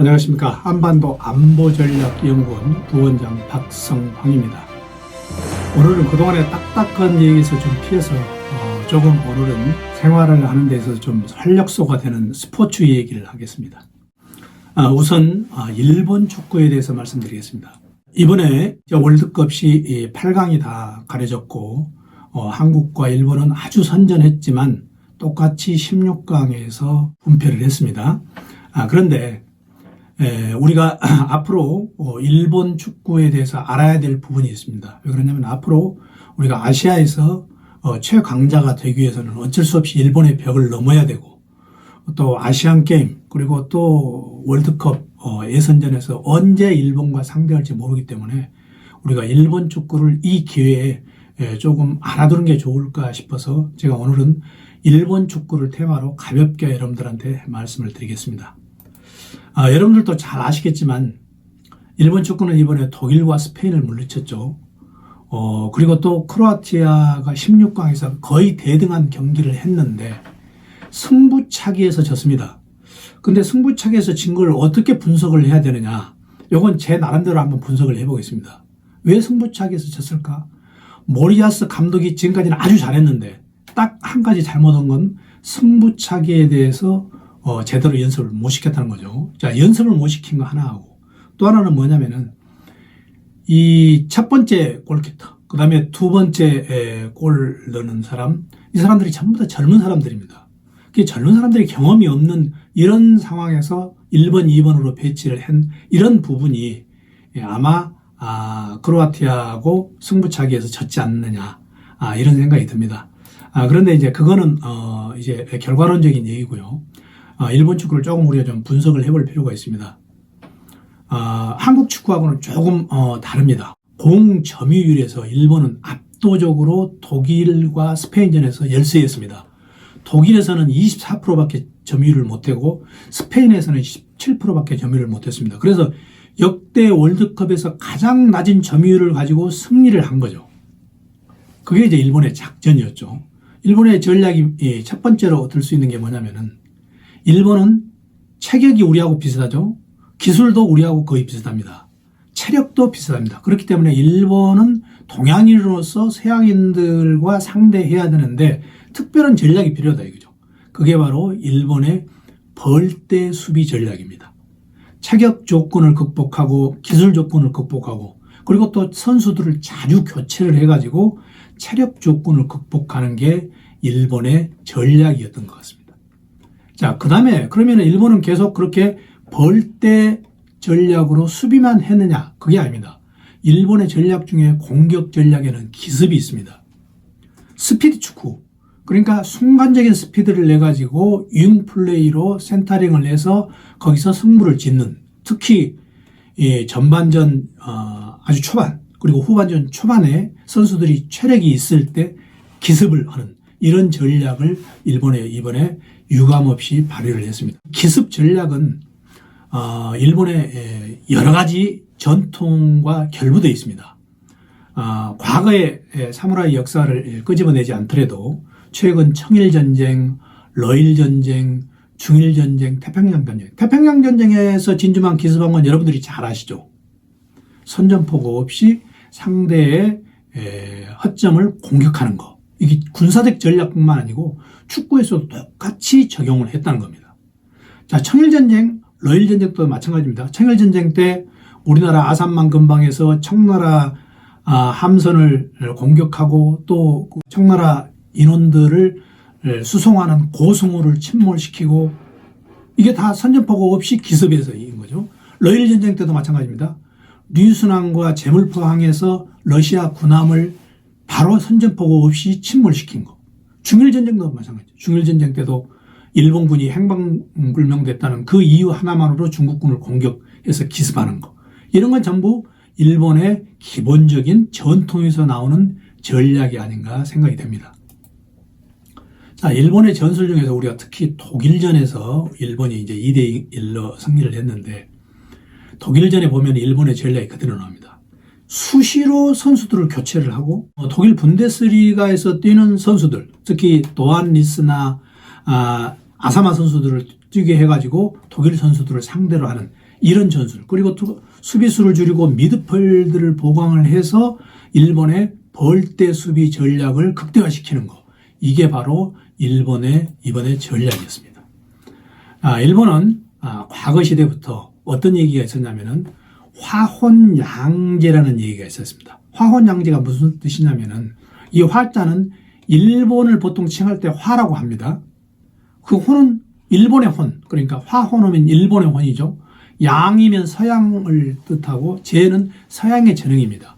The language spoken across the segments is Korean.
안녕하십니까. 한반도 안보전략연구원 부원장 박성황입니다. 오늘은 그동안에 딱딱한 얘기에서 좀 피해서 어, 조금 오늘은 생활을 하는 데서 좀 활력소가 되는 스포츠 얘기를 하겠습니다. 아, 우선 아, 일본 축구에 대해서 말씀드리겠습니다. 이번에 월드컵이 8강이 다 가려졌고 어, 한국과 일본은 아주 선전했지만 똑같이 16강에서 분패를 했습니다. 아, 그런데 에, 우리가 앞으로 어, 일본 축구에 대해서 알아야 될 부분이 있습니다. 왜 그러냐면 앞으로 우리가 아시아에서 어, 최강자가 되기 위해서는 어쩔 수 없이 일본의 벽을 넘어야 되고 또 아시안 게임 그리고 또 월드컵 어, 예선전에서 언제 일본과 상대할지 모르기 때문에 우리가 일본 축구를 이 기회에 에, 조금 알아두는 게 좋을까 싶어서 제가 오늘은 일본 축구를 테마로 가볍게 여러분들한테 말씀을 드리겠습니다. 아, 여러분들도 잘 아시겠지만 일본 축구는 이번에 독일과 스페인을 물리쳤죠. 어, 그리고 또 크로아티아가 16강에서 거의 대등한 경기를 했는데 승부차기에서 졌습니다. 근데 승부차기에서 진 걸 어떻게 분석을 해야 되느냐? 요건 제 나름대로 한번 분석을 해보겠습니다. 왜 승부차기에서 졌을까? 모리아스 감독이 지금까지는 아주 잘했는데 딱 한 가지 잘못한 건 승부차기에 대해서 어, 제대로 연습을 못 시켰다는 거죠. 자, 연습을 못 시킨 거 하나 하고 또 하나는 뭐냐면은 이 첫 번째 골키터, 그 다음에 두 번째 에, 골 넣는 사람, 이 사람들이 전부 다 젊은 사람들입니다. 그 젊은 사람들이 경험이 없는 이런 상황에서 1번, 2번으로 배치를 한 이런 부분이 예, 아마 아, 크로아티아하고 승부차기에서 졌지 않느냐 아, 이런 생각이 듭니다. 아, 그런데 이제 그거는 어, 이제 결과론적인 얘기고요. 아, 일본 축구를 조금 우리가 좀 분석을 해볼 필요가 있습니다. 아, 한국 축구하고는 조금 어, 다릅니다. 공 점유율에서 일본은 압도적으로 독일과 스페인전에서 열세였습니다. 독일에서는 24%밖에 점유율을 못하고 스페인에서는 17%밖에 점유율을 못했습니다. 그래서 역대 월드컵에서 가장 낮은 점유율을 가지고 승리를 한 거죠. 그게 이제 일본의 작전이었죠. 일본의 전략이 예, 첫 번째로 들수 있는 게 뭐냐면은 일본은 체격이 우리하고 비슷하죠. 기술도 우리하고 거의 비슷합니다. 체력도 비슷합니다. 그렇기 때문에 일본은 동양인으로서 서양인들과 상대해야 되는데 특별한 전략이 필요하다 이거죠. 그게 바로 일본의 벌떼 수비 전략입니다. 체격 조건을 극복하고 기술 조건을 극복하고 그리고 또 선수들을 자주 교체를 해가지고 체력 조건을 극복하는 게 일본의 전략이었던 것 같습니다. 자, 그 다음에 그러면 일본은 계속 그렇게 벌떼 전략으로 수비만 했느냐? 그게 아닙니다. 일본의 전략 중에 공격 전략에는 기습이 있습니다. 스피드 축구. 그러니까 순간적인 스피드를 내가지고 윙 플레이로 센터링을 해서 거기서 승부를 짓는 특히 예, 전반전 어, 아주 초반 그리고 후반전 초반에 선수들이 체력이 있을 때 기습을 하는 이런 전략을 일본에 이번에 유감없이 발휘를 했습니다. 기습 전략은 어, 일본의 여러 가지 전통과 결부되어 있습니다. 어, 과거의 사무라이 역사를 끄집어내지 않더라도 최근 청일전쟁, 러일전쟁, 중일전쟁, 태평양전쟁. 태평양전쟁에서 진주만 기습한 건 여러분들이 잘 아시죠? 선전포고 없이 상대의 허점을 공격하는 거. 이게 군사적 전략뿐만 아니고 축구에서도 똑같이 적용을 했다는 겁니다. 자, 청일전쟁, 러일전쟁도 마찬가지입니다. 청일전쟁 때 우리나라 아산만 근방에서 청나라 아, 함선을 공격하고 또그 청나라 인원들을 수송하는 고승호를 침몰시키고 이게 다 선전포고 없이 기습해서 이긴 거죠. 러일 전쟁 때도 마찬가지입니다. 류순왕과 제물포항에서 러시아 군함을 바로 선전포고 없이 침몰시킨 거. 중일전쟁도 마찬가지죠. 중일전쟁 때도 일본군이 행방불명됐다는 그 이유 하나만으로 중국군을 공격해서 기습하는 거. 이런 건 전부 일본의 기본적인 전통에서 나오는 전략이 아닌가 생각이 됩니다. 자, 일본의 전술 중에서 우리가 특히 독일전에서 일본이 이제 2대 1로 승리를 했는데 독일전에 보면 일본의 전략이 그대로 나옵니다. 수시로 선수들을 교체를 하고 어, 독일 분데스리가에서 뛰는 선수들, 특히 도안 리스나 아, 아사마 선수들을 뛰게 해가지고 독일 선수들을 상대로 하는 이런 전술 그리고 또 수비수를 줄이고 미드필드를 보강을 해서 일본의 벌떼 수비 전략을 극대화시키는 거 이게 바로 일본의 이번의 전략이었습니다. 아, 일본은 아, 과거 시대부터 어떤 얘기가 있었냐면은 화혼양제라는 얘기가 있었습니다. 화혼양제가 무슨 뜻이냐면은 이 화자는 일본을 보통 칭할 때 화라고 합니다. 그 혼은 일본의 혼, 그러니까 화혼하면 일본의 혼이죠. 양이면 서양을 뜻하고 제는 서양의 전형입니다.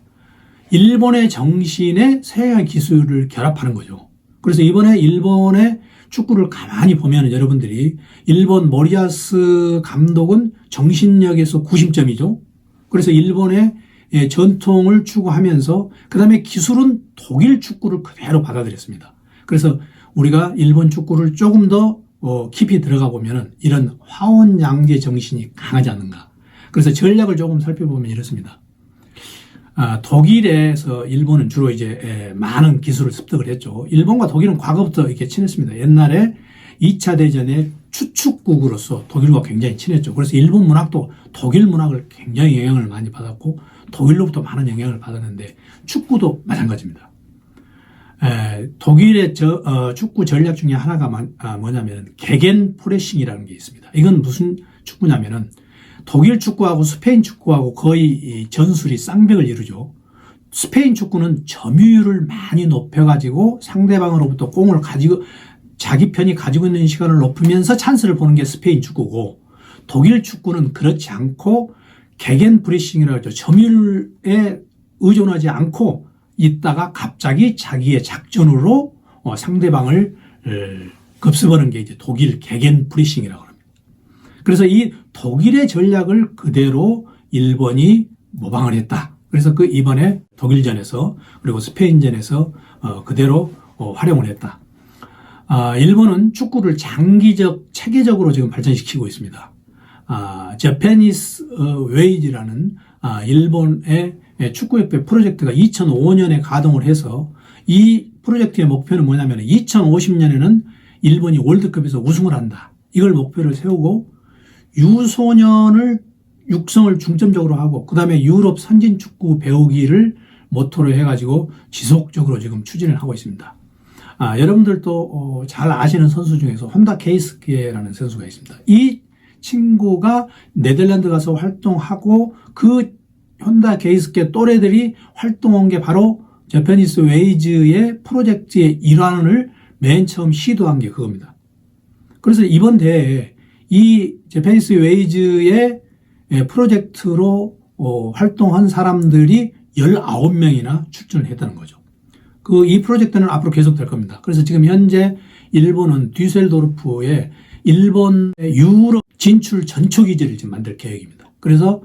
일본의 정신에 서양의 기술을 결합하는 거죠. 그래서 이번에 일본의 축구를 가만히 보면 여러분들이 일본 모리아스 감독은 정신력에서 90점이죠. 그래서 일본의 예, 전통을 추구하면서 그 다음에 기술은 독일 축구를 그대로 받아들였습니다. 그래서 우리가 일본 축구를 조금 더 어, 깊이 들어가 보면은 이런 화원양제 정신이 강하지 않는가. 그래서 전략을 조금 살펴보면 이렇습니다. 아, 독일에서 일본은 주로 이제 에, 많은 기술을 습득을 했죠. 일본과 독일은 과거부터 이렇게 친했습니다. 옛날에 2차 대전의 추축국으로서 독일과 굉장히 친했죠. 그래서 일본 문학도 독일 문학을 굉장히 영향을 많이 받았고 독일로부터 많은 영향을 받았는데 축구도 마찬가지입니다. 에, 독일의 저, 어, 축구 전략 중에 하나가 마, 아, 뭐냐면 개겐 프레싱이라는 게 있습니다. 이건 무슨 축구냐면은 독일 축구하고 스페인 축구하고 거의 전술이 쌍벽을 이루죠. 스페인 축구는 점유율을 많이 높여가지고 상대방으로부터 공을 가지고 자기 편이 가지고 있는 시간을 높이면서 찬스를 보는 게 스페인 축구고 독일 축구는 그렇지 않고 개겐 프레싱이라고 하죠. 점유율에 의존하지 않고 있다가 갑자기 자기의 작전으로 어, 상대방을 급습하는 게 이제 독일 개겐 프레싱이라고 합니다. 그래서 이 독일의 전략을 그대로 일본이 모방을 했다. 그래서 그 이번에 독일전에서 그리고 스페인전에서 어, 그대로 어, 활용을 했다. 아, 일본은 축구를 장기적 체계적으로 지금 발전시키고 있습니다. 아, 제페니스 웨이즈라는 아, 일본의 축구협회 프로젝트가 2005년에 가동을 해서 이 프로젝트의 목표는 뭐냐면 2050년에는 일본이 월드컵에서 우승을 한다. 이걸 목표를 세우고 유소년을 육성을 중점적으로 하고 그다음에 유럽 선진 축구 배우기를 모토로 해가지고 지속적으로 지금 추진을 하고 있습니다. 아, 여러분들도 어, 잘 아시는 선수 중에서 혼다 케이스케라는 선수가 있습니다. 이 친구가 네덜란드 가서 활동하고 그 혼다 케이스케 또래들이 활동한 게 바로 저페니스 웨이즈의 프로젝트의 일환을 맨 처음 시도한 게 그겁니다. 그래서 이번 대회에 이 제페니스 웨이즈의 예, 프로젝트로 어, 활동한 사람들이 19명이나 출전을 했다는 거죠. 그 이 프로젝트는 앞으로 계속될 겁니다. 그래서 지금 현재 일본은 뒤셀도르프에 일본 유럽 진출 전초 기지를 지금 만들 계획입니다. 그래서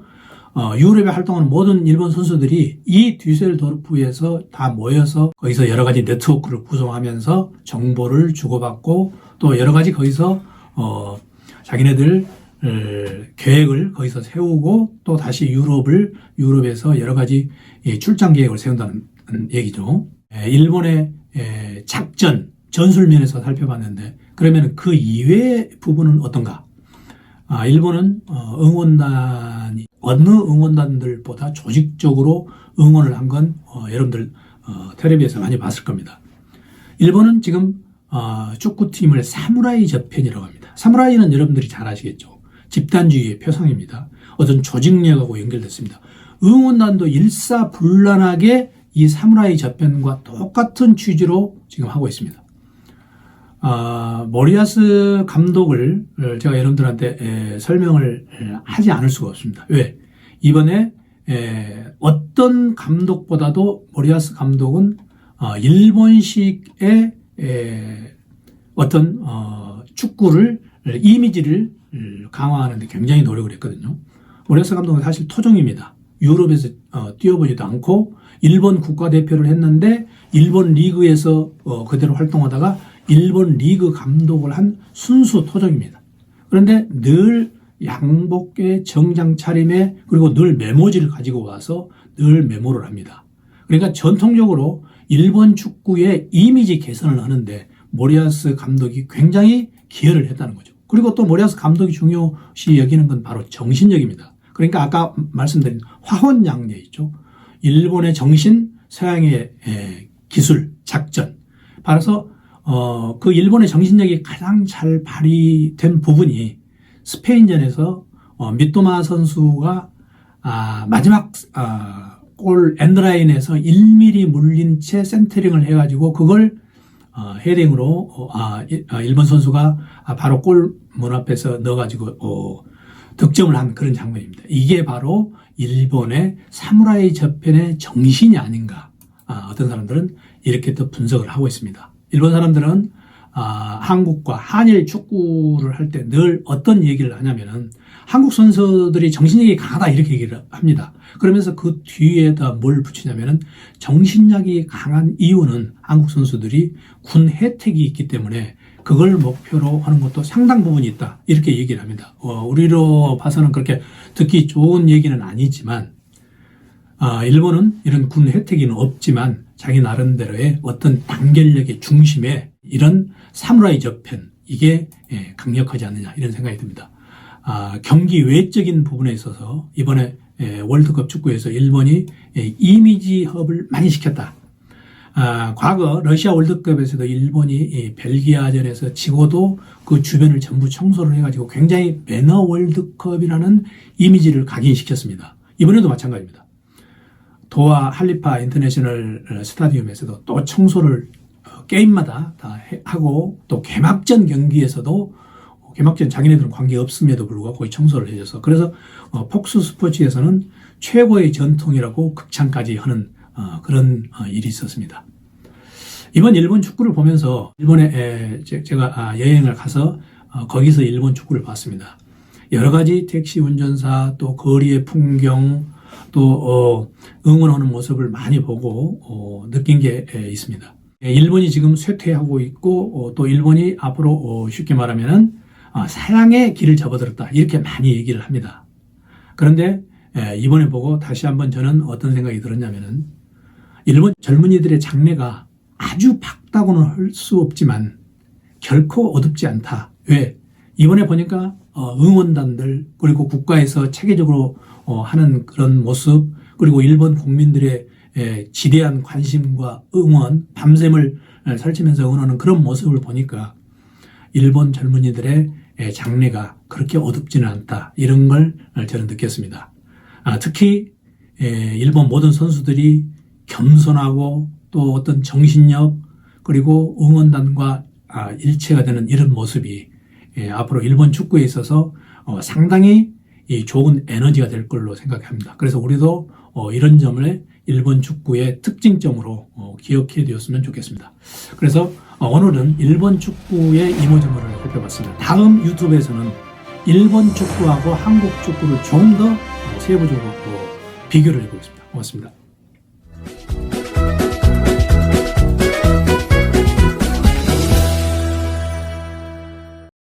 어, 유럽에 활동하는 모든 일본 선수들이 이 뒤셀도르프에서 다 모여서 거기서 여러 가지 네트워크를 구성하면서 정보를 주고받고 또 여러 가지 거기서 어, 자기네들 계획을 거기서 세우고 또 다시 유럽을 유럽에서 여러 가지 출장 계획을 세운다는 얘기죠. 일본의 작전 전술 면에서 살펴봤는데 그러면 그 이외의 부분은 어떤가? 아, 일본은 어, 응원단이 어느 응원단들보다 조직적으로 응원을 한건 어, 여러분들 어, 텔레비에서 많이 봤을 겁니다. 일본은 지금 어, 축구팀을 사무라이 저편이라고 합니다. 사무라이는 여러분들이 잘 아시겠죠. 집단주의의 표상입니다. 어떤 조직력하고 연결됐습니다. 응원단도 일사불란하게 이 사무라이 저편과 똑같은 취지로 지금 하고 있습니다. 아, 모리아스 감독을 제가 여러분들한테 에, 설명을 하지 않을 수가 없습니다. 왜? 이번에 에, 어떤 감독보다도 모리아스 감독은 어, 일본식의 에, 어떤 어, 축구를 이미지를 강화하는 데 굉장히 노력을 했거든요. 모리아스 감독은 사실 토종입니다. 유럽에서 어, 뛰어보지도 않고 일본 국가대표를 했는데 일본 리그에서 어, 그대로 활동하다가 일본 리그 감독을 한 순수 토종입니다. 그런데 늘 양복에 정장 차림에 그리고 늘 메모지를 가지고 와서 늘 메모를 합니다. 그러니까 전통적으로 일본 축구의 이미지 개선을 하는데 모리아스 감독이 굉장히 기여를 했다는 거죠. 그리고 또 모리아스 감독이 중요시 여기는 건 바로 정신력입니다. 그러니까 아까 말씀드린 화혼양녀 있죠. 일본의 정신, 서양의 에, 기술, 작전. 그래서 어, 그 일본의 정신력이 가장 잘 발휘된 부분이 스페인전에서 어, 미토마 선수가 아, 마지막 아, 골 엔드라인에서 1mm 물린 채 센터링을 해가지고 그걸 어, 헤딩으로 어, 아, 일- 아, 일본 선수가 아, 바로 골 문 앞에서 넣어가지고 어, 득점을 한 그런 장면입니다. 이게 바로 일본의 사무라이 저편의 정신이 아닌가. 아, 어떤 사람들은 이렇게 또 분석을 하고 있습니다. 일본 사람들은 아, 한국과 한일 축구를 할 때 늘 어떤 얘기를 하냐면은 한국 선수들이 정신력이 강하다 이렇게 얘기를 합니다. 그러면서 그 뒤에다 뭘 붙이냐면은 정신력이 강한 이유는 한국 선수들이 군 혜택이 있기 때문에 그걸 목표로 하는 것도 상당 부분이 있다. 이렇게 얘기를 합니다. 어, 우리로 봐서는 그렇게 듣기 좋은 얘기는 아니지만 아, 일본은 이런 군 혜택이 없지만 자기 나름대로의 어떤 단결력의 중심에 이런 사무라이 저편 이게 예, 강력하지 않느냐 이런 생각이 듭니다. 아, 경기 외적인 부분에 있어서 이번에 예, 월드컵 축구에서 일본이 예, 이미지 협을 많이 시켰다. 아, 과거 러시아 월드컵에서도 일본이 이 벨기아전에서 지고도 그 주변을 전부 청소를 해가지고 굉장히 매너 월드컵이라는 이미지를 각인시켰습니다. 이번에도 마찬가지입니다. 도하 할리파 인터내셔널 스타디움에서도 또 청소를 어, 게임마다 다 해- 하고 또 개막전 경기에서도 어, 개막전 자기네들은 관계 없음에도 불구하고 거의 청소를 해줘서 그래서 어, 폭스 스포츠에서는 최고의 전통이라고 극찬까지 하는 어, 그런 어, 일이 있었습니다. 이번 일본 축구를 보면서 일본에 제가 아, 여행을 가서 어, 거기서 일본 축구를 봤습니다. 여러 가지 택시 운전사 또 거리의 풍경 또 어, 응원하는 모습을 많이 보고 어, 느낀 게 에, 있습니다. 예, 일본이 지금 쇠퇴하고 있고 어, 또 일본이 앞으로 어, 쉽게 말하면은 아, 사양의 길을 접어들었다 이렇게 많이 얘기를 합니다. 그런데 에, 이번에 보고 다시 한번 저는 어떤 생각이 들었냐면은 일본 젊은이들의 장래가 아주 밝다고는 할 수 없지만 결코 어둡지 않다. 왜? 이번에 보니까 어, 응원단들 그리고 국가에서 체계적으로 어, 하는 그런 모습 그리고 일본 국민들의 에, 지대한 관심과 응원 밤샘을 에, 설치면서 응원하는 그런 모습을 보니까 일본 젊은이들의 에, 장래가 그렇게 어둡지는 않다 이런 걸 저는 느꼈습니다. 아, 특히 에, 일본 모든 선수들이 겸손하고 또 어떤 정신력 그리고 응원단과 아, 일체가 되는 이런 모습이 예, 앞으로 일본 축구에 있어서 어, 상당히 이 좋은 에너지가 될 걸로 생각합니다. 그래서 우리도 어, 이런 점을 일본 축구의 특징점으로 어, 기억해 두었으면 좋겠습니다. 그래서 어, 오늘은 일본 축구의 이모저모를 살펴봤습니다. 다음 유튜브에서는 일본 축구하고 한국 축구를 좀 더 세부적으로 어, 비교를 해보겠습니다. 고맙습니다.